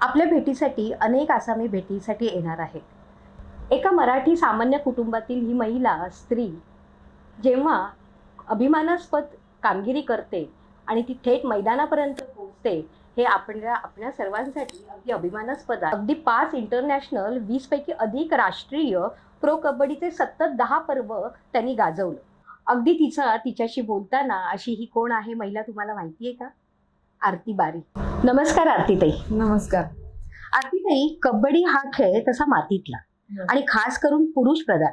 आपल्या भेटीसाठी अनेक आसामी भेटीसाठी येणार आहेत. एका मराठी सामान्य कुटुंबातील ही महिला स्त्री जेव्हा अभिमानास्पद कामगिरी करते आणि ती थेट मैदानापर्यंत पोहोचते हे आपल्या आपल्या सर्वांसाठी अगदी अभिमानास्पद आहे. अगदी पाच इंटरनॅशनल वीसपैकी अधिक राष्ट्रीय प्रो कबड्डीचे सतत दहा पर्व त्यांनी गाजवलं. अगदी तिचा तिच्याशी बोलताना अशी ही कोण आहे महिला तुम्हाला माहिती आहे का? आरती बारी. नमस्कार आरतीताई. नमस्कार. आरतीताई कबड्डी हा खेळ तसा मातीतला आणि खास करून पुरुष प्रधान.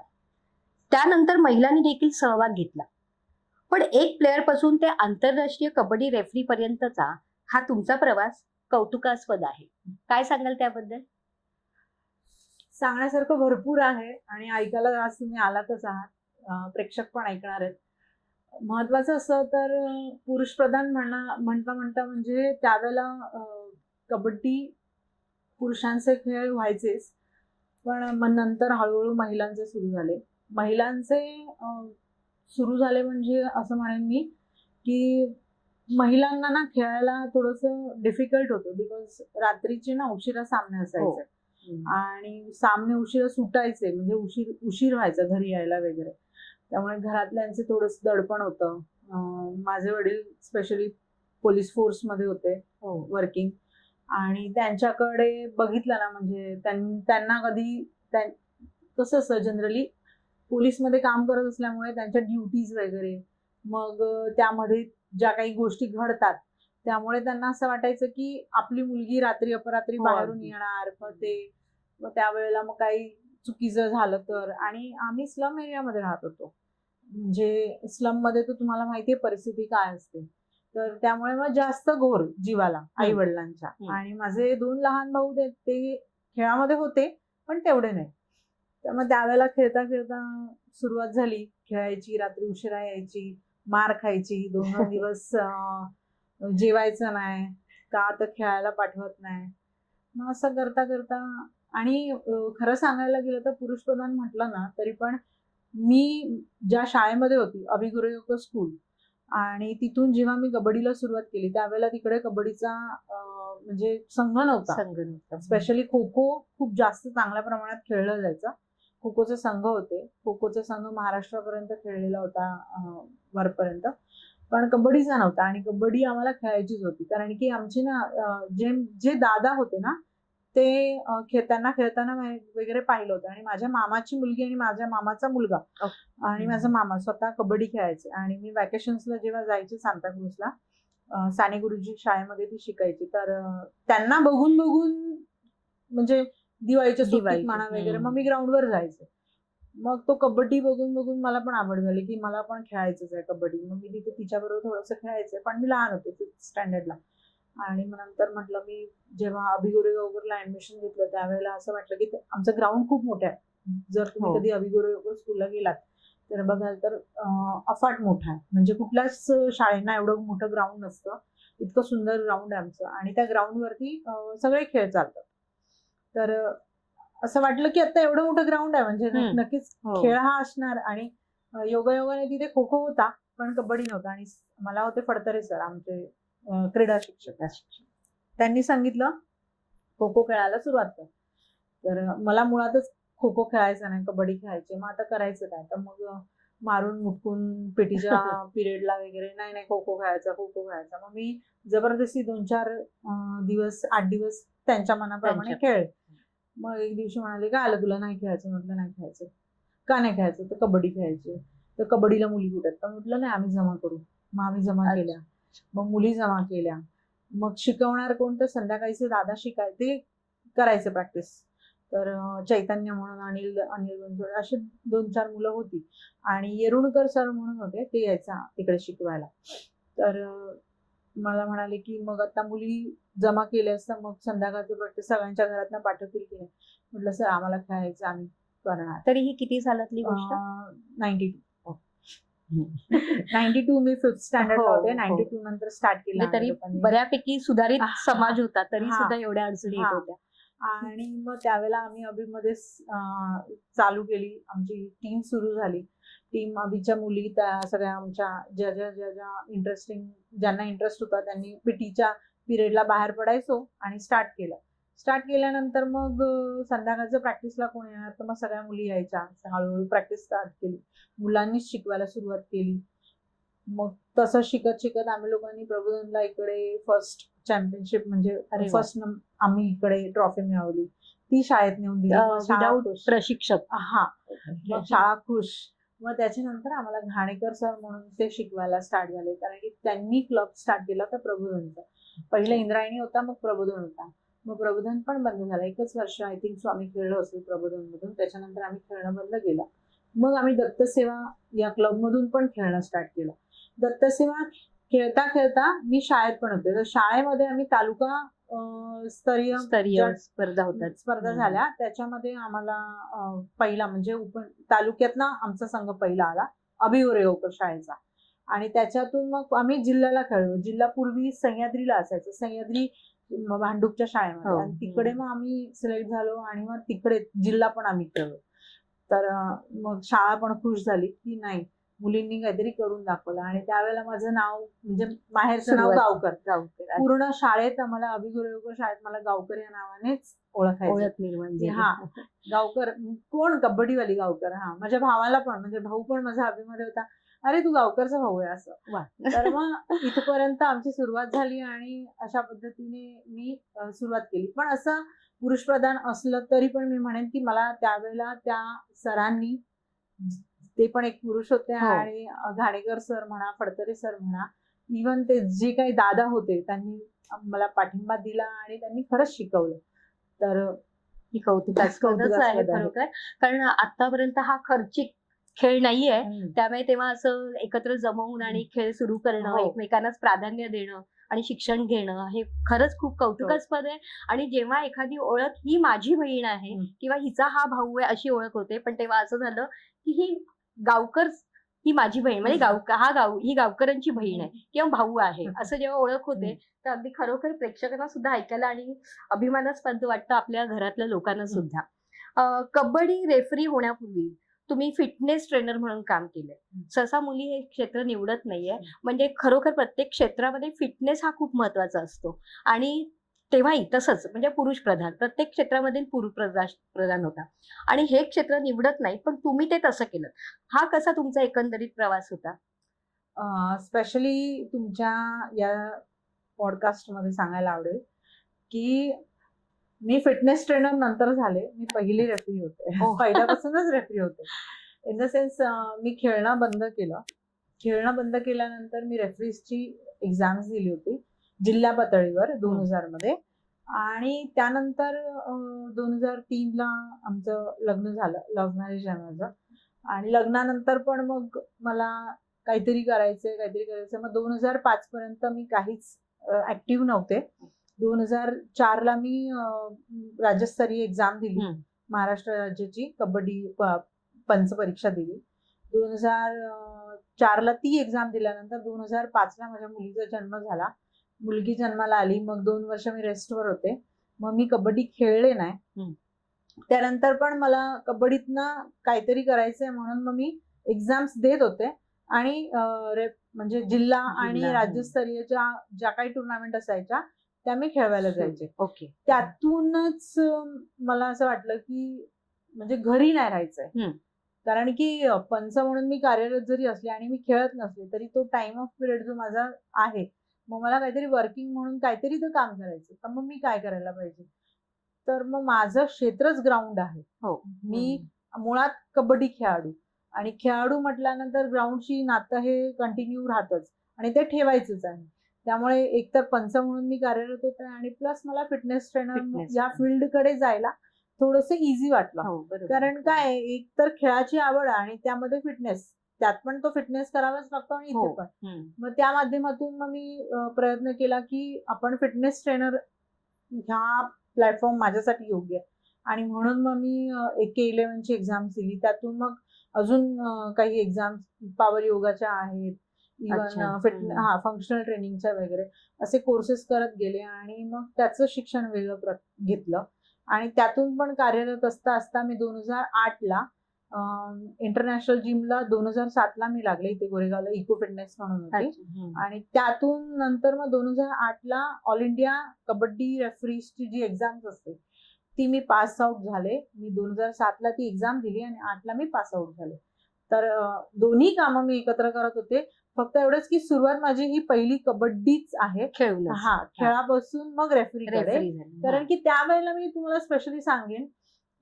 त्यानंतर महिलांनी देखील सहभाग घेतला. पण एक प्लेअरपासून ते आंतरराष्ट्रीय कबड्डी रेफरी पर्यंतचा हा तुमचा प्रवास कौतुकास्पद आहे. काय सांगाल त्याबद्दल? सांगण्यासारखं भरपूर आहे आणि ऐकायला आज तुम्ही आलातच आहात. प्रेक्षक पण ऐकणार आहेत. महत्वाचं असं तर पुरुष प्रधान म्हणा म्हणता म्हणता म्हणजे त्यावेळेला कबड्डी पुरुषांचे खेळ व्हायचेच. पण मग नंतर हळूहळू महिलांचे सुरू झाले. महिलांचे सुरू झाले म्हणजे असं म्हणेन मी की महिलांना ना खेळायला थोडंसं डिफिकल्ट होतं बिकॉज रात्रीचे ना उशिरा सामने असायचे. आणि सामने उशिरा सुटायचे म्हणजे उशीर उशीर व्हायचा घरी यायला वगैरे. त्यामुळे घरातल्यांचे थोडंसं दडपण होतं. माझे वडील स्पेशली पोलीस फोर्समध्ये होते वर्किंग आणि त्यांच्याकडे बघितलं ना म्हणजे त्यां- त्यांना कधी कसं असतं जनरली पोलीसमध्ये काम करत असल्यामुळे त्यांच्या ड्युटीज वगैरे मग त्यामध्ये ज्या काही गोष्टी घडतात त्यामुळे त्यांना असं वाटायचं की आपली मुलगी रात्री अपरात्री हो, बाहेरून. येणार मग ते मग त्यावेळेला मग काही चुकीचं झालं तर. आणि आम्ही स्लम एरियामध्ये राहत होतो. म्हणजे स्लममध्ये तर तुम्हाला माहितीये परिस्थिती काय असते. तर त्यामुळे मग जास्त घोर जीवाला आई वडिलांच्या. आणि माझे दोन लहान भाऊ ते- ते खेळामध्ये होते पण तेवढे नाही. तर मग त्यावेळेला खेळता खेळता सुरुवात झाली. खेळायची रात्री उशिरा यायची मार खायची. दोन दोन दिवस जेवायचं नाही. का तर खेळायला पाठवत नाही. मग असं करता करता आणि खरं सांगायला गेलं तर पुरुष प्रधान म्हटलं ना तरी पण मी ज्या शाळेमध्ये होती अभिगुरयोग स्कूल आणि तिथून जेव्हा मी कबड्डीला सुरुवात केली त्यावेळेला तिकडे कबड्डीचा म्हणजे संघ नव्हता. संघ नव्हता. स्पेशली खो खो खूप जास्त चांगल्या प्रमाणात खेळलं जायचं. खो खोचे संघ होते. खो खोचे संघ महाराष्ट्रापर्यंत खेळलेला होता वरपर्यंत. पण कबड्डीचा नव्हता आणि कबड्डी आम्हाला खेळायचीच होती. कारण की आमचे ना जे जे दादा होते ना ते खेळताना वे- वगैरे पाहिलं होतं. आणि माझ्या मामाची मुलगी आणि माझ्या मामाचा मुलगा आणि माझा मामा स्वतः कबड्डी खेळायचे. आणि मी वॅकेशन्सला जेव्हा जायचे सांताक्रूजला साने गुरुजी शाळेमध्ये ती शिकायची. तर त्यांना बघून बघून म्हणजे दिवाळीच्या सुट्टीत दिवाळीच्या, म्हणा वगैरे. मग मी ग्राउंडवर जायचे. मग तो कबड्डी बघून बघून मला पण आवड झाली की मला पण खेळायचंच आहे कबड्डी. मग मी तिथे तिच्याबरोबर थोडंसं खेळायचं. पण मी लहान होते फिफ्थ स्टँडर्डला आणि मग नंतर म्हटलं मी जेव्हा अभिगोरे वगैरेला ऍडमिशन घेतलं त्यावेळेला असं वाटलं की आमचं ग्राउंड खूप मोठं आहे. जर तुम्ही हो. कधी अभिगोरे वगैरे स्कूलला गेलात तर बघाल तर अफाट मोठा आहे. म्हणजे कुठल्याच शाळेना एवढं मोठं ग्राउंड नसतं. इतकं सुंदर ग्राउंड आहे आमचं. आणि त्या ग्राउंडवरती सगळे खेळ चालतात. तर असं वाटलं की आता एवढं मोठं ग्राउंड आहे. म्हणजे. नक्कीच हो. खेळ हा असणार. आणि योगायोगाने तिथे खो खो होता पण कबड्डी नव्हता. आणि मला होते फडतरे सर आमचे क्रीडा शिक्षक त्यांनी सांगितलं खो खो खेळायला सुरुवात कर. तर मला मुळातच खो खो खेळायचं नाही कबड्डी खेळायचे मग आता करायचं काय? तर मग मारून मुटकून पेटीच्या पिरियडला वगैरे नाही नाही खो खो खेळायचा खो खो खेळायचा. मग मी जबरदस्ती दोन चार दिवस आठ दिवस त्यांच्या मनाप्रमाणे खेळ मग एक दिवशी म्हणाले काय आलं तुला नाही खेळायचं? म्हटलं नाही खेळायचं. का नाही खेळायचं? तर कबड्डी खेळायची. तर कबड्डीला मुली कुठे तर म्हटलं नाही आम्ही जमा करू. मग आम्ही जमा. केल्या. मग मुली जमा केल्या. मग शिकवणार कोण? तर संध्याकाळीचे दादा शिकाय ते करायचे प्रॅक्टिस तर चैतन्य म्हणून अनिल अनिल बनसोडे असे दोन चार मुलं होती. आणि येरुणकर सर म्हणून होते ते यायचा तिकडे शिकवायला. तर मला म्हणाले की मग आता मुली जमा केल्या असता मग संध्याकाळचं प्रॅक्टिस सगळ्यांच्या घरातनं पाठवतील की नाही? म्हटलं सर आम्हाला खेळायचं आम्ही करणार. तरी ही किती सालातली गोष्ट? नाईन्टी टू नाईन्टी टू मी फिफ्थ स्टँडर्डला हो, होते हो. नाईन्टी टू नंतर स्टार्ट केलं म्हणजे तरी. बऱ्यापैकी सुधारित. समाज होता तरी. सुद्धा एवढ्या अडचणी येत. होत्या आणि मग त्यावेळेला आम्ही अभिमध्ये चालू केली आमची टीम सुरू झाली टीम अभिच्या मुली त्या सगळ्या आमच्या ज्या ज्या ज्या ज्या इंटरेस्टिंग ज्यांना इंटरेस्ट होता त्यांनी पीटीच्या पिरियडला बाहेर पडायचो आणि स्टार्ट केलं स्टार्ट केल्यानंतर मग संध्याकाळचं प्रॅक्टिसला कोण येणार? तर मग सगळ्या मुली यायच्या. हळूहळू प्रॅक्टिस स्टार्ट केली. मुलांनीच शिकवायला सुरुवात केली. मग तसं शिकत शिकत आम्ही लोकांनी प्रबोधनला इकडे फर्स्ट चॅम्पियनशिप म्हणजे. फर्स्ट आम्ही इकडे ट्रॉफी मिळवली. ती शाळेत नेऊन दिली. प्रशिक्षक. हा. शाळा खुश. मग त्याच्यानंतर आम्हाला घाणेकर सर म्हणून ते शिकवायला स्टार्ट झाले. कारण की त्यांनी क्लब स्टार्ट केला होता प्रबोधनचा. पहिला इंद्रायणी होता मग प्रबोधन होता. मग प्रबोधन पण बंद झालं. एकच वर्ष आय थिंक सो आम्ही खेळलो असेल प्रबोधन मधून त्याच्यानंतर आम्ही खेळणं बंद केलं. मग आम्ही दत्तसेवा या क्लब मधून पण खेळणं स्टार्ट केलं. दत्तसेवा खेळता खेळता मी शाळेत पण होते. तर शाळेमध्ये आम्ही तालुका स्तरीय स्तरीय स्पर्धा होतात स्पर्धा. झाल्या. त्याच्यामध्ये आम्हाला पहिला म्हणजे उप तालुक्यातला आमचा संघ पहिला आला. अभिवरेवकर शाळेचा. आणि त्याच्यातून मग आम्ही जिल्ह्याला खेळलो. जिल्हा पूर्वी सह्याद्रीला असायचं. सह्याद्री भांडूपच्या शाळेमध्ये. हो. आणि तिकडे मग आम्ही सिलेक्ट झालो आणि मग तिकडे जिल्हा पण आम्ही खेळलो तर मग शाळा पण खुश झाली की नाही मुलींनी काहीतरी करून दाखवलं. आणि त्यावेळेला माझं नाव म्हणजे माहेरचं नाव. गावकर. गावकर पूर्ण शाळेत आम्हाला अभिगुरेवकर शाळेत मला गावकर या नावानेच ओळखायचं. झाली. हा. गावकर कोण? कबड्डीवाली गावकर हा. माझ्या भावाला पण म्हणजे भाऊ पण माझा अभिमध्ये होता. अरे तू गावकरचा भाऊ आहे असं. तर मग इथपर्यंत आमची सुरुवात झाली आणि अशा पद्धतीने मी सुरुवात केली पण असं पुरुष प्रधान असलं तरी पण मी म्हणेन की मला त्यावेळेला त्या सरांनी ते पण एक पुरुष होते हो. आणि घाणेकर सर म्हणा फडतरे सर म्हणा इवन ते जे काही दादा होते त्यांनी मला पाठिंबा दिला आणि त्यांनी खरंच शिकवलं तर. खरोखर कारण आतापर्यंत हा खर्चिक खेळ नाहीये. त्यामुळे तेव्हा असं एकत्र जमवून आणि खेळ सुरू करणं हो. एकमेकांनाच प्राधान्य देणं आणि शिक्षण घेणं हे खरंच खूप कौतुकास्पद आहे. आणि जेव्हा एखादी ओळख ही माझी बहीण आहे. किंवा हिचा हा भाऊ आहे अशी ओळख होते. पण तेव्हा असं झालं की ही गावकर ही माझी बहीण म्हणजे गाव हा गाव ही गावकरांची बहीण आहे किंवा भाऊ आहे असं जेव्हा ओळख होते तर अगदी खरोखर प्रेक्षकांना सुद्धा ऐकायला आणि अभिमानास्पद वाटतं आपल्या घरातल्या लोकांना सुद्धा. कबड्डी रेफरी होण्यापूर्वी तुम्ही फिटनेस ट्रेनर म्हणून काम केलंय. सहसा मुली हे क्षेत्र निवडत नाहीये. म्हणजे खरोखर प्रत्येक क्षेत्रामध्ये फिटनेस हा खूप महत्त्वाचा असतो. आणि तेव्हाही तसंच म्हणजे पुरुष प्रधान. प्रत्येक क्षेत्रामध्ये पुरुष प्रधान प्रधान होता. आणि हे क्षेत्र निवडत नाही पण तुम्ही ते तसं केलं. हा कसा तुमचा एकंदरीत प्रवास होता? स्पेशली तुमच्या या पॉडकास्टमध्ये सांगायला आवडेल की मी फिटनेस ट्रेनर नंतर झाले. मी पहिली रेफरी होते. हो. पहिल्यापासूनच रेफरी होते. इन द सेन्स मी खेळणं बंद केलं. खेळणं बंद केल्यानंतर मी रेफरीजची एक्झाम्स दिली होती. जिल्हा पातळीवर दोन हजारमध्ये. आणि त्यानंतर दोन हजार तीन ला आमचं लग्न झालं. लव्ह मॅरेज आहे माझं. आणि लग्नानंतर पण मग मला काहीतरी करायचंय काहीतरी करायचं मग दोन हजार पाच पर्यंत मी काहीच ऍक्टिव्ह नव्हते. दोन हजार चार ला मी राज्यस्तरीय एक्झाम दिली. महाराष्ट्र राज्याची कबड्डी पंच परीक्षा दिली. दोन हजार चार ला ती एक्झाम दिल्यानंतर दोन हजार पाच ला माझ्या मुलीचा जन्म झाला. मुलगी जन्माला आली मग दोन वर्ष मी रेस्टवर होते. मग मी कबड्डी खेळले नाही. त्यानंतर पण मला कबड्डीतनं काहीतरी करायचंय म्हणून मग मी एक्झाम्स देत होते. आणि म्हणजे जिल्हा आणि राज्यस्तरीयच्या ज्या काही टुर्नामेंट असायच्या त्या मी खेळवायला जायचे. ओके. त्यातूनच मला असं वाटलं की म्हणजे घरी नाही राहायचंय. कारण की पंच म्हणून मी कार्यरत जरी असले आणि मी खेळत नसले तरी तो टाइम ऑफ पिरियड जो माझा आहे मग मला काहीतरी वर्किंग म्हणून काहीतरी तर काम करायचं. तर मग मी काय करायला पाहिजे? तर मग माझं क्षेत्रच ग्राउंड आहे. हो. मी मुळात कबड्डी खेळाडू. आणि खेळाडू म्हटल्यानंतर ग्राउंडशी नातं हे कंटिन्यू राहतच. आणि ते ठेवायचंच आहे. त्यामुळे एकतर पंच म्हणून मी कार्यरत होते आणि प्लस मला फिटनेस ट्रेनर. या फील्डकडे जायला थोडस इझी वाटलं हो कारण काय एक तर खेळाची आवड आणि त्यामध्ये फिटनेस त्यात पण तो फिटनेस करावाच लागतो आणि हो. इथे पण हम्म. मग त्या माध्यमातून मग मी प्रयत्न केला की आपण फिटनेस ट्रेनर ह्या प्लॅटफॉर्म माझ्यासाठी योग्य आहे आणि म्हणून मग मी ए के इलेव्हनची एक्झाम दिली त्यातून मग अजून काही एक्झाम पॉवर योगाच्या आहेत. इव्हन फिट हम्म. हा फंक्शनल ट्रेनिंगच्या वगैरे असे कोर्सेस करत गेले आणि मग त्याचं शिक्षण वेगळं घेतलं. आणि त्यातून पण कार्यरत असता असता मी दोन हजार आठ ला इंटरनॅशनल जिमला दोन हजार सातला मी लागले इथे गोरेगावला इको फिटनेस म्हणून होती. आणि त्यातून नंतर मग दोन हजार आठला ऑल इंडिया कबड्डी रेफरीजची जी एक्झाम असते ती मी पास आउट झाले. मी दोन हजार सातला ती एक्झाम दिली आणि आठला मी पास आउट झाले. तर दोन्ही कामं मी एकत्र करत होते. फक्त एवढंच की सुरुवात माझी ही पहिली कबड्डीच आहे. खेळून हा खेळापासून मग रेफरी. कारण की त्यावेळेला मी तुम्हाला स्पेशली सांगेन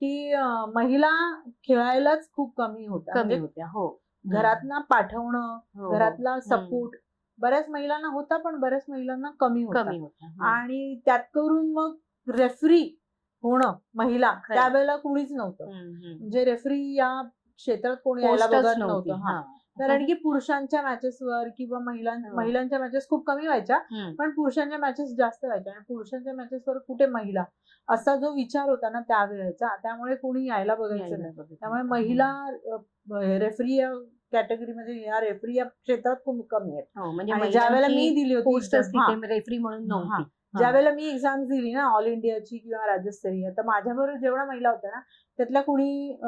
की महिला खेळायलाच खूप कमी होत्या. कमी म्हणजे होत्या. हो. घरातना पाठवणं हो, हो. घरातला सपोर्ट बऱ्याच महिलांना होता पण बऱ्याच महिलांना कमी होता. हो. आणि त्यात करून मग रेफरी होणं महिला. त्यावेळेला कुणीच नव्हतं. म्हणजे रेफरी या क्षेत्रात कोणी यायला बघत नव्हती. कारण की पुरुषांच्या मॅचेसवर किंवा महिलां. महिलांच्या मॅचेस खूप कमी व्हायच्या. पण पुरुषांच्या मॅचेस जास्त व्हायच्या. आणि पुरुषांच्या मॅचेसवर कुठे महिला? असा जो विचार होता ना त्यावेळेचा त्यामुळे कोणी यायला बघायचं नाही. त्यामुळे. महिला रेफरी या कॅटेगरीमध्ये या रेफरी या क्षेत्रात खूप कमी आहेत. हो म्हणजे ज्या वेळेला मी दिली होती रेफरी म्हणून हा. नव्हती ज्या वेळेला मी एक्झाम दिली ना ऑल इंडियाची किंवा राज्यस्तरीय तर माझ्याबरोबर जेवढ्या महिला होत्या ना त्यातल्या कुणी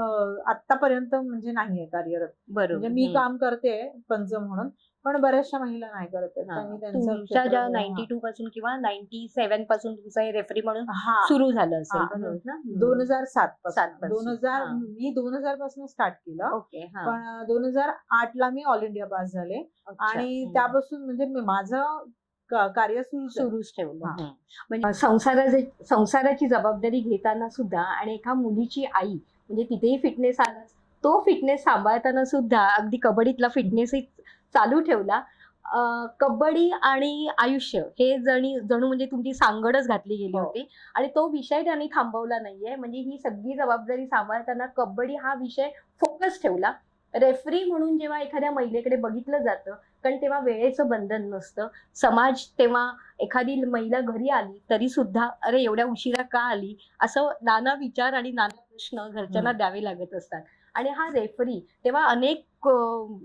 आतापर्यंत म्हणजे नाहीये कार्यरत बरोबर म्हणजे मी. काम करते पंच म्हणून पण बऱ्याचशा महिला नाही करत तुमच्या ज्या नाईन्टी टू पासून किंवा नाईन्टी सेव्हनपासून तुमचं हे रेफरी म्हणून सुरू झालं असेल दोन हजार सात पासून. दोन हजार. मी दोन हजारपासून स्टार्ट केलं ओके पण दोन हजार आठ ला मी ऑल इंडिया पास झाले. आणि. त्यापासून म्हणजे माझं कार्य सुरू सुरूच ठेवलं. म्हणजे संसाराचे संसाराची जबाबदारी घेताना सुद्धा आणि एका मुलीची आई म्हणजे तिथेही फिटनेस आला तो फिटनेस सांभाळताना सुद्धा अगदी कबड्डीतला फिटनेसही चालू ठेवला. कबड्डी आणि आयुष्य हे जणी जणू म्हणजे तुमची सांगडच घातली गेली हो. होती. आणि तो विषय त्यांनी थांबवला नाहीये. म्हणजे ही सगळी जबाबदारी सांभाळताना कबड्डी हा विषय फोकस ठेवला. रेफरी म्हणून जेव्हा एखाद्या महिलेकडे बघितलं जातं कारण तेव्हा वेळेचं बंधन नसतं. समाज तेव्हा एखादी महिला घरी आली तरी सुद्धा अरे एवढ्या उशिरा का आली? असं नाना विचार आणि नाना प्रश्न घरच्यांना. द्यावे लागत असतात. आणि हा रेफरी तेव्हा अनेक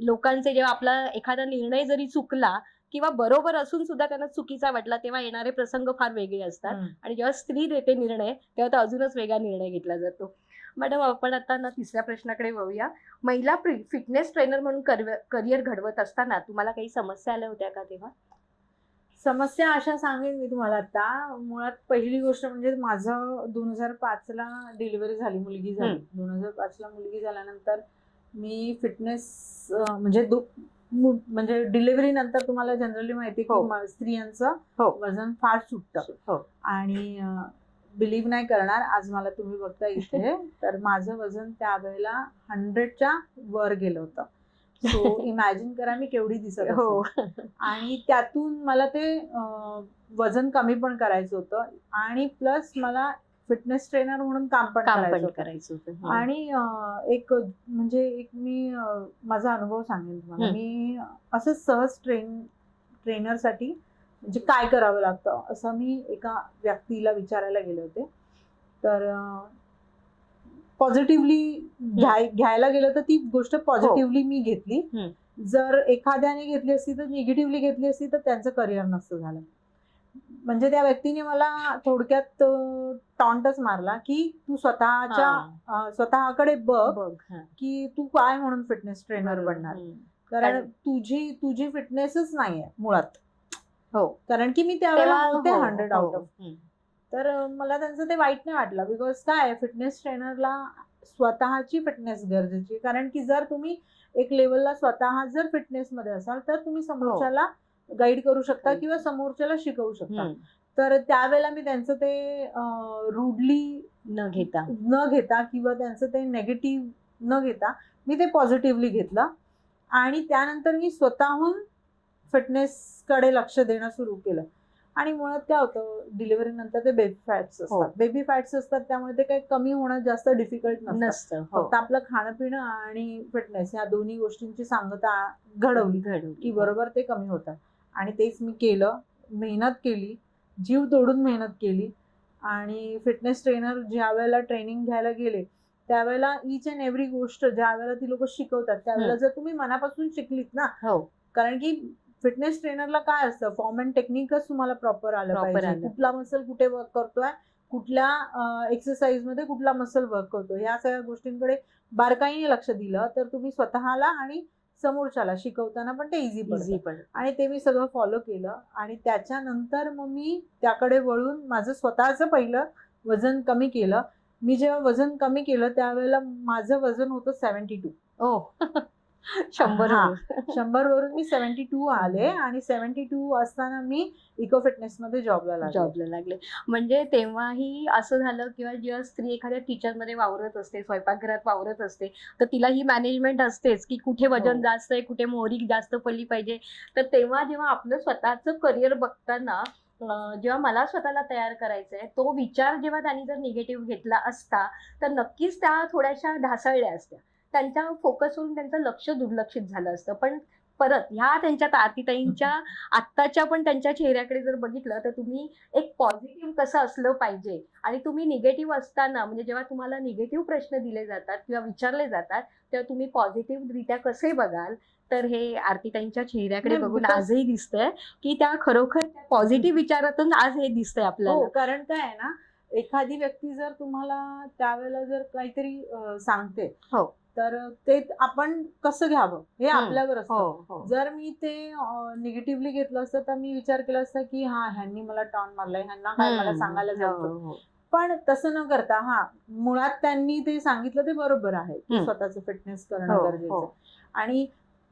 लोकांचे जेव्हा आपला एखादा निर्णय जरी चुकला किंवा बरोबर असून सुद्धा त्यांना चुकीचा वाटला तेव्हा येणारे प्रसंग फार वेगळे असतात. आणि जेव्हा स्त्री देते निर्णय तेव्हा तो अजूनच वेगळा निर्णय घेतला जातो. मॅडम आपण आता ना तिसऱ्या प्रश्नाकडे वळूया. महिला फिटनेस ट्रेनर म्हणून करिअर घडवत असताना तुम्हाला काही समस्या आल्या होत्या का तेव्हा? समस्या अशा सांगेन मी तुम्हाला आता. मुळात पहिली गोष्ट म्हणजे माझं दोन हजार पाच ला डिलिव्हरी झाली मुलगी झाली. दोन हजार पाच ला मुलगी झाल्यानंतर मी फिटनेस म्हणजे म्हणजे डिलिव्हरी नंतर तुम्हाला जनरली माहिती हो. की स्त्रियांचं हो. वजन फार सुटतं. हो. आणि बिलीव्ह नाही करणार आज मला तुम्ही बघता इथे तर माझं वजन त्यावेळेला हंड्रेडच्या वर गेलं होतं सो इमॅजिन करा मी केवढी दिसत हो. आणि त्यातून मला ते वजन कमी पण करायचं होतं आणि प्लस मला फिटनेस ट्रेनर म्हणून काम पण करायचं होतं हं. आणि एक म्हणजे एक मी माझा अनुभव सांगेन तुम्हाला. मी असं सहज ट्रेन ट्रेनरसाठी म्हणजे काय करावं लागतं असं मी एका व्यक्तीला विचारायला गेले होते तर पॉझिटिव्हली घ्याय घ्यायला गेलं तर ती गोष्ट पॉझिटिव्हली मी घेतली हं. जर एखाद्याने घेतली असती तर निगेटिव्हली घेतली असती तर त्यांचं करिअर नसतं झालं म्हणजे त्या व्यक्तीने मला थोडक्यात टॉन्टच मारला की तू स्वतःच्या हां. स्वतःकडे बघ बघ हां. की तू काय म्हणून फिटनेस ट्रेनर बनणार हं. कारण कारण- तुझी तुझी फिटनेसच नाहीये मुळात हो कारण की मी त्यावेळेला होते हो, हंड्रेड हो. आउट ऑफ हं. तर मला त्यांचं ते वाईट नाही वाटलं बिकॉज काय फिटनेस ट्रेनरला स्वतःची फिटनेस गरजेची आहे. कारण की जर तुम्ही एक लेवलला स्वतः जर फिटनेस मध्ये असाल तर तुम्ही समोरच्याला गाईड करू शकता. किंवा समोरच्याला शिकवू शकता हं. तर त्यावेळेला मी त्यांचं ते रुडली न घेता न घेता किंवा त्यांचं ते नेगेटिव्ह न घेता मी ते पॉझिटिव्हली घेतलं आणि त्यानंतर मी स्वतःहून फिटनेसकडे लक्ष देणं सुरू केलं. आणि मुळात काय होतं डिलिव्हरी नंतर ते बेबी फॅट्स हो. असतात. बेबी फॅट्स असतात त्यामुळे ते काही कमी होणं जास्त डिफिकल्ट नसतं. हो. फक्त आपलं खाणं पिणं आणि फिटनेस या दोन्ही गोष्टींची सांगता घडवली घडवली की बरोबर ते कमी होतात आणि तेच मी केलं मेहनत केली जीव तोडून मेहनत केली. आणि फिटनेस ट्रेनर ज्या वेळेला ट्रेनिंग घ्यायला गेले त्यावेळेला इच अँड एव्हरी गोष्ट ज्या वेळेला ती लोक शिकवतात त्यावेळेला जर तुम्ही मनापासून शिकलीत ना हो. कारण की फिटनेस ट्रेनरला काय असतं? फॉर्म अँड टेक्निकच तुम्हाला प्रॉपर आलं Proper पाहिजे. आलं. कुठला मसल कुठे वर्क करतोय? कुठल्या एक्सरसाइजमध्ये कुठला मसल वर्क करतो ह्या सगळ्या गोष्टींकडे बारकाईने लक्ष दिलं तर तुम्ही स्वतःला आणि समोरच्याला शिकवताना पण ते इझी इझी पण आणि ते मी सगळं फॉलो केलं आणि त्याच्यानंतर मग मी त्याकडे वळून माझं स्वतःचं पहिलं वजन कमी केलं. मी जेव्हा वजन कमी केलं त्यावेळेला माझं वजन होतं सेव्हन्टी टू ओ शंभर. शंभर वरून मी सेव्हन्टी टू आले आणि सेव्हन्टी टू असताना मी इको फिटनेस मध्ये जॉबला लागले. जॉबला लागले. म्हणजे तेव्हाही असं झालं किंवा जेव्हा स्त्री एखाद्या टीचरमध्ये वावरत असते स्वयंपाकघरात वावरत असते तर तिला ही मॅनेजमेंट असतेच की कुठे वजन हो. जास्त आहे कुठे मोहरी जास्त पडली पाहिजे. तर तेव्हा जेव्हा आपलं स्वतःचं करिअर बघताना जेव्हा मला स्वतःला तयार करायचं आहे तो विचार जेव्हा त्यांनी जर निगेटिव्ह घेतला असता तर नक्कीच त्या थोड्याशा ढासळल्या असत्या. त्यांच्या फोकसवरून त्यांचं लक्ष दुर्लक्षित झालं असतं. पण परत ह्या त्यांच्या आरतीताईंच्या आत्ताच्या पण त्यांच्या चेहऱ्याकडे जर बघितलं तर तुम्ही एक पॉझिटिव्ह कसं असलं पाहिजे? आणि तुम्ही निगेटिव्ह असताना म्हणजे जेव्हा तुम्हाला निगेटिव्ह प्रश्न दिले जातात किंवा विचारले जातात तेव्हा तुम्ही पॉझिटिव्ह रित्या कसे बघाल? तर हे आरतीताईंच्या चेहऱ्याकडे बघून आजही दिसतंय की त्या खरोखर पॉझिटिव्ह विचारातून आज हे दिसतंय हो आपल्याला कारण काय आहे ना एखादी व्यक्ती जर तुम्हाला त्यावेळेला जर काहीतरी सांगते हो. तर ते आपण कसं घ्यावं हे. आपल्यावर असतं हो हो जर मी ते निगेटिव्हली घेतलं असतं तर मी विचार केला असता की हा ह्यांनी मला टॉन मारलाय ह्यांना काय मला. सांगायला जायचं हो. पण तसं न करता हा मुळात त्यांनी ते सांगितलं ते बरोबर आहे. स्वतःचं फिटनेस करणं गरजेचं. आहे. आणि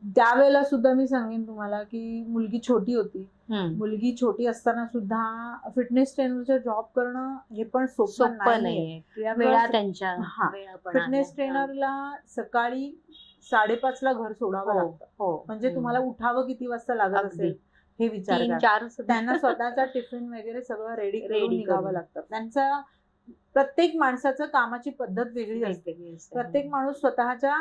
त्यावेळेला सुद्धा मी सांगेन तुम्हाला की मुलगी छोटी होती. मुलगी छोटी असताना सुद्धा फिटनेस ट्रेनरचा जॉब करणं हे पण सोपं नाही फिटनेस. ट्रेनरला सकाळी साडेपाच ला घर सोडावं हो, लागतं हो म्हणजे. तुम्हाला उठावं किती वाजता लागत. असेल हे विचार त्यांना स्वतःचा टिफिन वगैरे सगळं रेडी करून निघावं. लागतं त्यांचा प्रत्येक माणसाचं कामाची पद्धत वेगळी असते. प्रत्येक माणूस स्वतःच्या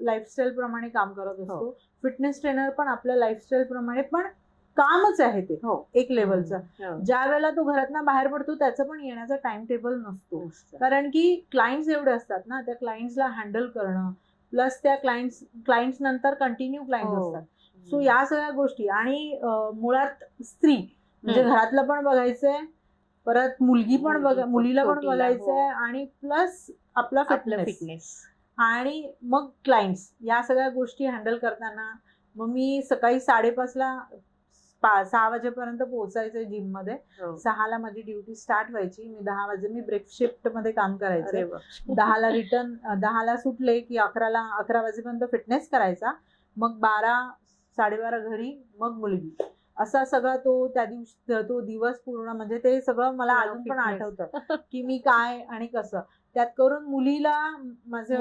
लाईफस्टाईल प्रमाणे काम करत हो. असतो फिटनेस ट्रेनर पण आपल्या लाईफस्टाईल प्रमाणे पण कामच आहे ते हो एक लेवलचं हो. ज्या वेळेला तो घरातनं बाहेर पडतो त्याचं पण येण्याचा टाइम टेबल नसतो. कारण की क्लायंट्स एवढे असतात ना त्या क्लायंट्सला हँडल करणं प्लस त्या क्लायंट्स क्लायंट्स नंतर कंटिन्यू क्लायंट्स हो. असतात सो या सगळ्या गोष्टी आणि मुळात स्त्री म्हणजे. घरातलं पण बघायचंय परत मुलगी पण बघा मुलीला पण छोटीला, बघायचंय हो. आणि प्लस आपला फिटनेस फिटनेस आणि मग क्लायंट्स या सगळ्या गोष्टी हँडल करताना मग मी सकाळी साडेपाचला सहा वाजेपर्यंत पोहोचायचे जिममध्ये. हो. सहाला माझी ड्युटी स्टार्ट व्हायची. मी दहा वाजे मी ब्रेक शिफ्टमध्ये काम करायचे. दहाला रिटर्न दहाला सुटले की अकराला अकरा वाजेपर्यंत फिटनेस करायचा. मग बारा साडेबारा घरी मग मुलगी. असा सगळा तो त्या दिवशी तो दिवस पूर्ण म्हणजे ते सगळं मला अजून पण. आठवतं की मी काय आणि कसं. त्यात करून मुलीला माझे.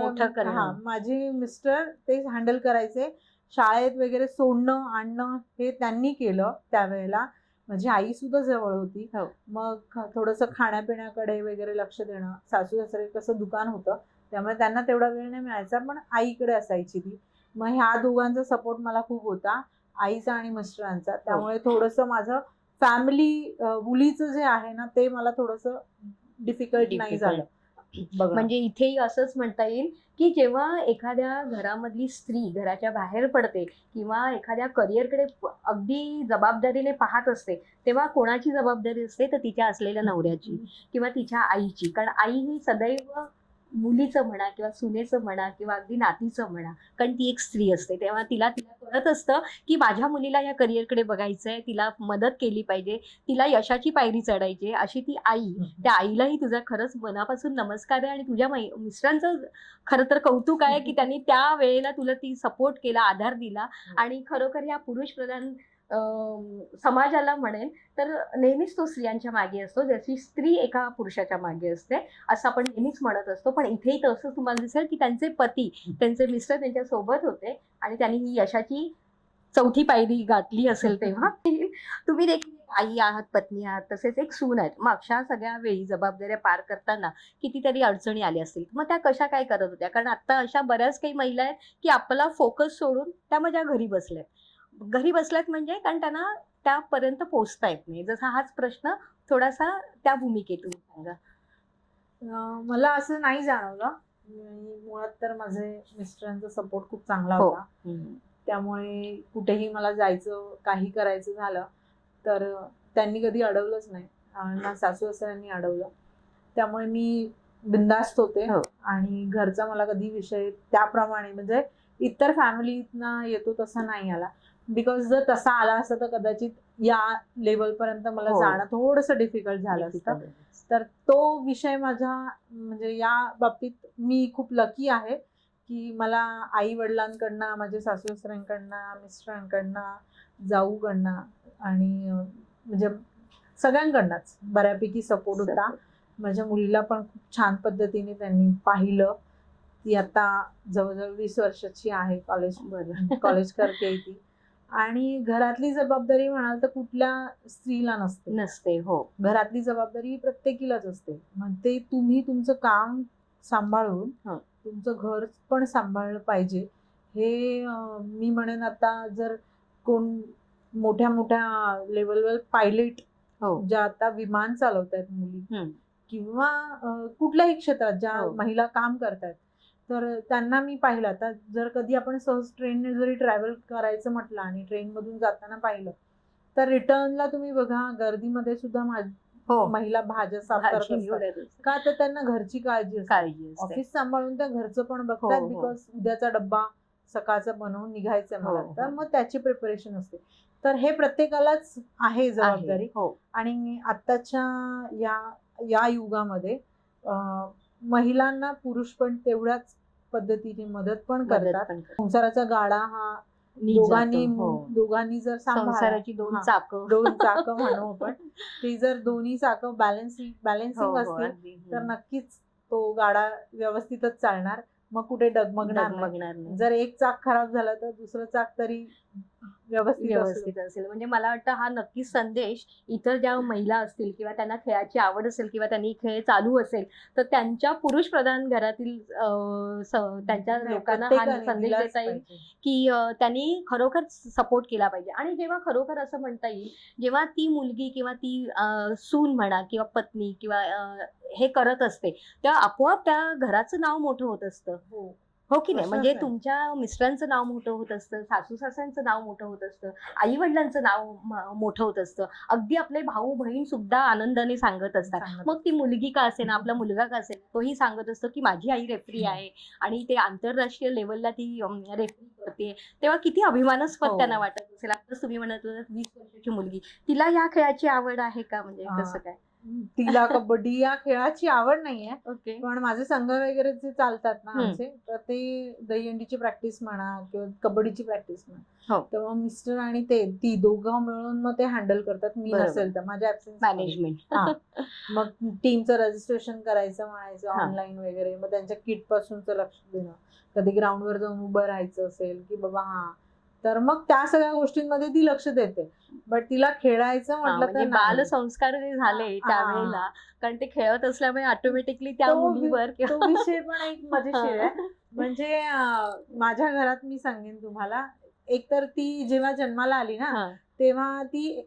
हा माझे मिस्टर ते हँडल करायचे. शाळेत वगैरे सोडणं आणणं हे त्यांनी केलं त्यावेळेला. माझी आई सुद्धा जवळ होती. हो. मग थोडंसं खाण्यापिण्याकडे वगैरे लक्ष देणं. सासू सासरे कसं दुकान होतं. त्यामुळे त्यांना तेवढा वेळ नाही मिळायचा पण आईकडे असायची ती. मग ह्या दोघांचा सपोर्ट मला खूप होता. आईचा आणि मिस्टरांचा. त्यामुळे थोडंसं माझं फॅमिली मुलीचं जे आहे ना ते मला थोडंसं डिफिकल्ट नाही. झालं. म्हणजे इथेही असंच म्हणता येईल की जेव्हा एखाद्या घरामधली स्त्री घराच्या बाहेर पडते किंवा एखाद्या करिअरकडे अगदी जबाबदारीने पाहत असते तेव्हा कोणाची जबाबदारी असते? तर तिच्या असलेल्या नवऱ्याची किंवा तिच्या आईची. कारण आई ही सदैव मुलीचं म्हणा किंवा सुनेचं म्हणा किंवा अगदी नातीचं म्हणा कारण ती एक स्त्री असते तेव्हा तिला तिला कळत असतं की माझ्या मुलीला या करिअरकडे बघायचंय तिला मदत केली पाहिजे तिला यशाची पायरी चढायची आहे, अशी ती आई त्या आईलाही तुझा खरंच मनापासून नमस्कार आहे आणि तुझ्या मै- मिस्टरांचं खरं तर कौतुक आहे की त्यांनी त्या वेळेला तुला ती सपोर्ट केला आधार दिला आणि खरोखर या पुरुष प्रधान समाजाला म्हणेन तर नेहमीच तो स्त्रियांच्या मागे असतो. जशी स्त्री एका पुरुषाच्या मागे असते असं आपण नेहमीच म्हणत असतो. पण इथेही तसं तुम्हाला दिसेल की त्यांचे पती त्यांचे मिस्टर त्यांच्यासोबत होते आणि त्यांनी ही यशाची चौथी पायरी गाठली असेल तेव्हा. तुम्ही देखील आई आहात पत्नी आहात तसेच एक सून आहेत. मग अशा सगळ्या वेळी जबाबदाऱ्या पार करताना कितीतरी अडचणी आल्या असतील. मग त्या कशा काय करत होत्या? कारण आता अशा बऱ्याच काही महिला आहेत की आपला फोकस सोडून त्या माझ्या घरी बसल्यात घरी बसल्यात म्हणजे? कारण त्यांना त्यापर्यंत पोहोचता येत नाही. जसा हाच प्रश्न थोडासा त्या भूमिकेतून सांगा. अं, मला असं नाही जाणवलं. मी मुळात तर माझे मिस्टरांचा सपोर्ट खूप चांगला हो. होता. त्यामुळे कुठेही मला जायचं काही करायचं झालं तर त्यांनी कधी अडवलंच नाही. ना सासू सासऱ्यांनी अडवलं. त्यामुळे मी बिंदास्त होते. हो. आणि घरचा मला कधी विषय त्याप्रमाणे म्हणजे इतर फॅमिलीतना येतो तसा नाही आला. बिकॉज जर तसा आला असता तर कदाचित या लेवल पर्यंत मला हो. जाणं थोडंसं डिफिकल्ट झालं असतं. तर तो विषय माझ्या म्हणजे या बाबतीत मी खूप लकी आहे की मला आई वडिलांकडनं माझ्या सासू सासऱ्यांकडनं मिस्टरांकडनं जाऊकडनं आणि म्हणजे सगळ्यांकडनंच बऱ्यापैकी सपोर्ट होता. माझ्या मुलीला पण खूप छान पद्धतीने त्यांनी पाहिलं. ती आता जवळजवळ वीस वर्षाची आहे कॉलेज कॉलेज करते ती. आणि घरातली जबाबदारी म्हणाल तर कुठल्या स्त्रीला नसते नसते हो घरातली जबाबदारी ही प्रत्येकीलाच असते मग ते तुम्ही तुमचं काम सांभाळून हं. तुमचं घर पण सांभाळलं पाहिजे हे मी म्हणेन आता जर कोण मोठ्या मोठ्या लेवलवर पायलट हो ज्या आता विमान चालवत आहेत मुली. किंवा कुठल्याही क्षेत्रात ज्या हो. महिला काम करतायत तर त्यांना मी पाहिलं आता जर कधी आपण सहज ट्रेनने जरी ट्रॅव्हल करायचं म्हटलं आणि ट्रेनमधून जाताना पाहिलं तर रिटर्नला तुम्ही बघा गर्दीमध्ये सुद्धा हो महिला भाज्या साफ. का तर त्यांना घरची काळजी ऑफिस सांभाळून त्या घरचं पण बघतात हो, हो. बिकॉज उद्याचा डब्बा सकाळचा बनवून निघायचंय मला हो, तर हो. मग त्याची प्रिपरेशन असते तर हे प्रत्येकालाच आहे जबाबदारी. हो आणि आत्ताच्या या या युगामध्ये अं, महिलांना पुरुष पण तेवढ्याच पद्धतीने मदत पण करतात. संसाराचा गाडा हा दोघांनी हो. दोघांनी जर संसाराची दोन हा. चाक दोन चाकं म्हणू आपण ते जर दोन्ही चाकं बॅलन्सिंग बॅलन्सिंग असतील अगदी तर नक्कीच तो गाडा व्यवस्थितच चालणार मग कुठे डगमगणार नाही. डगमगणार नाही. जर एक चाक खराब झाला तर दुसरं चाक तरी व्यवस्थित असेल. व्यवस्थित असेल म्हणजे मला वाटतं हा नक्कीच संदेश इतर ज्या महिला असतील किंवा त्यांना खेळाची आवड असेल किंवा त्यांनी खेळ चालू असेल तर त्यांच्या पुरुष प्रधान घरातील त्यांच्या लोकांना हा संदेश देता येईल. की त्यांनी खरोखर सपोर्ट केला पाहिजे आणि जेव्हा खरोखर असं म्हणता येईल जेव्हा ती मुलगी किंवा ती सून म्हणा किंवा पत्नी किंवा हे करत असते तेव्हा आपोआप त्या घराचं नाव मोठं होत असतं हो. की नाही? म्हणजे. तुमच्या मिस्टरांचं नाव मोठं होत असतं सासू सासऱ्यांचं नाव मोठं होत असतं आई वडिलांचं नाव मोठं होत असतं. अगदी आपले भाऊ बहीण सुद्धा आनंदाने सांगत असतात. मग ती मुलगी का असेल ना आपला मुलगा का असेल तोही सांगत असतो की माझी आई रेफरी आहे आणि ते आंतरराष्ट्रीय लेवलला ती रेफरी करते. तेव्हा किती अभिमानास्पद हो. त्यांना वाटत असेल. आता तुम्ही म्हणत होतात वीस वर्षाची मुलगी. तिला या खेळाची आवड आहे का? म्हणजे. कसं काय? तिला कबड्डी या खेळाची आवड नाहीये ओके पण माझे संघ वगैरे जे चालतात ना. आमचे तर ते दहीहंडीची प्रॅक्टिस म्हणा किंवा कबड्डीची प्रॅक्टिस म्हणा हो. तेव्हा मिस्टर आणि ते ती दोघं मिळून मग ते हँडल करतात मी. नसेल तर माझ्या ऍबसेन्स मॅनेजमेंट. मग टीमचं रजिस्ट्रेशन करायचं म्हणायचं. ऑनलाईन वगैरे मग त्यांच्या किट पासूनच लक्ष देणं कधी ग्राउंडवर जाऊन उभं राहायचं असेल की बाबा हा तर मग त्या सगळ्या गोष्टींमध्ये ती लक्ष देते बट तिला खेळायचं म्हटलं म्हणजे तर नाही. बाल संस्कार जे झाले. त्यावेळेला कारण ते खेळत असल्यामुळे ऑटोमॅटिकली त्या मुलीवर तो विषय पण एक मजेशीर आहे म्हणजे माझ्या घरात मी सांगेन तुम्हाला एकतर ती जेव्हा जन्माला आली ना. तेव्हा ती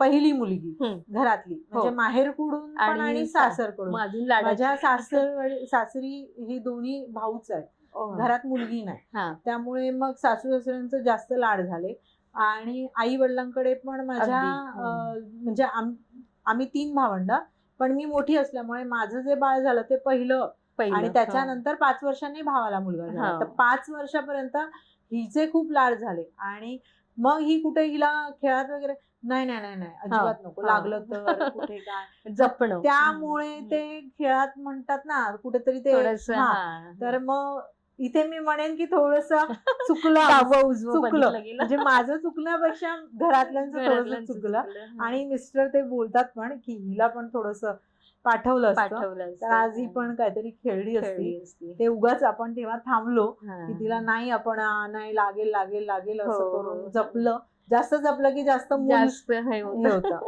पहिली मुलगी. घरातली म्हणजे हो. माहेरकडून आणि सासरकडून. माझ्या सासर सासरी ही दोन्ही भाऊच आहेत ओ. घरात मुलगी नाही हा. त्यामुळे मग सासू सासऱ्यांचं जास्त लाड झाले आणि आई वडिलांकडे पण माझ्या म्हणजे आम- आम्ही तीन भावंड पण मी मोठी असल्यामुळे माझं जे बाळ झालं ते पहिलं. आणि त्याच्यानंतर पाच वर्षांनी भावाला मुलगा झाला हा. तर पाच वर्षापर्यंत हिचे खूप लाड झाले आणि मग ही कुठे हिला खेळात वगैरे नाही नाही नाही नाही अजिबात नको हा. लागलं तर कुठे काय हा. जपणं त्यामुळे. ते खेळात म्हणतात ना कुठेतरी ते हा. हा. तर मग इथे मी म्हणेन की थोडस चुकलं चुकलं. म्हणजे माझं चुकण्यापेक्षा घरातल्यांचं थोडस चुकलं. आणि मिस्टर ते बोलतात पण की हिला पण थोडस पाठवलं असतं. तर आज ही पण काहीतरी खेळली असती. ते उगाच आपण तेव्हा थांबलो. की तिला नाही आपण नाही लागेल लागेल लागेल असं हो. करून जपलं जास्त जपलं की जास्त होतं.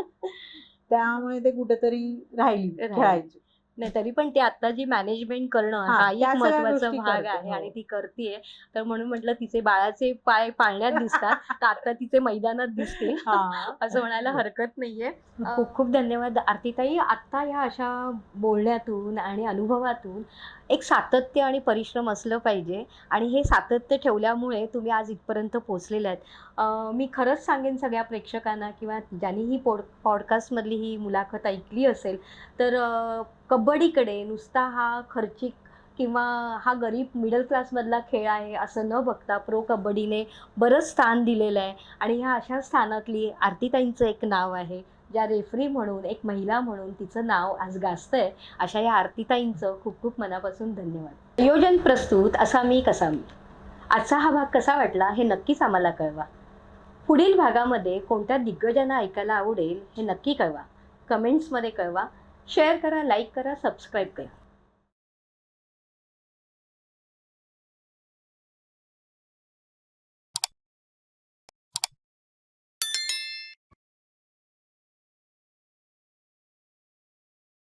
त्यामुळे ते कुठेतरी राहिली. खेळायची नाही तरी पण ते आता जी मॅनेजमेंट करणं हा, हा एक त्या सगळ्या महत्त्वाचा गोष्टी भाग करते, आहे हो. आणि ती करतेय. तर म्हणून म्हटलं तिचे बाळाचे पाय पाळण्यात दिसतात. तर आता तिचे मैदानात दिसतील. हा. असं म्हणायला हरकत नाहीये. खूप खूप धन्यवाद आरतीताई. आत्ता ह्या अशा बोलण्यातून आणि अनुभवातून एक सातत्य आणि परिश्रम असलं पाहिजे. आणि हे सातत्य ठेवल्यामुळे तुम्ही आज इथपर्यंत पोचलेले आहेत. मी खरंच सांगेन सगळ्या प्रेक्षकांना किंवा ज्यांनी ही पॉड पॉडकास्टमधली ही मुलाखत ऐकली असेल तर कबड्डीकडे नुसता हा खर्चिक किंवा हा गरीब मिडल क्लासमधला खेळ आहे असं न बघता प्रो कबड्डीने बरंच स्थान दिलेलं आहे. आणि ह्या अशा स्थानातली आरतीताईंचं एक नाव आहे. ज्या रेफरी म्हणून एक महिला म्हणून तिचं नाव आज गाजतंय अशा या आरतीताईंचं खूप खूप मनापासून धन्यवाद. नियोजन प्रस्तुत असा मी कसा मी? आजचा हा भाग कसा वाटला हे नक्कीच आम्हाला कळवा. पुढील भागामध्ये कोणत्या दिग्गजांना ऐकायला आवडेल हे नक्की कळवा. कमेंट्समध्ये कळवा. शेअर करा लाईक करा सबस्क्राईब करा.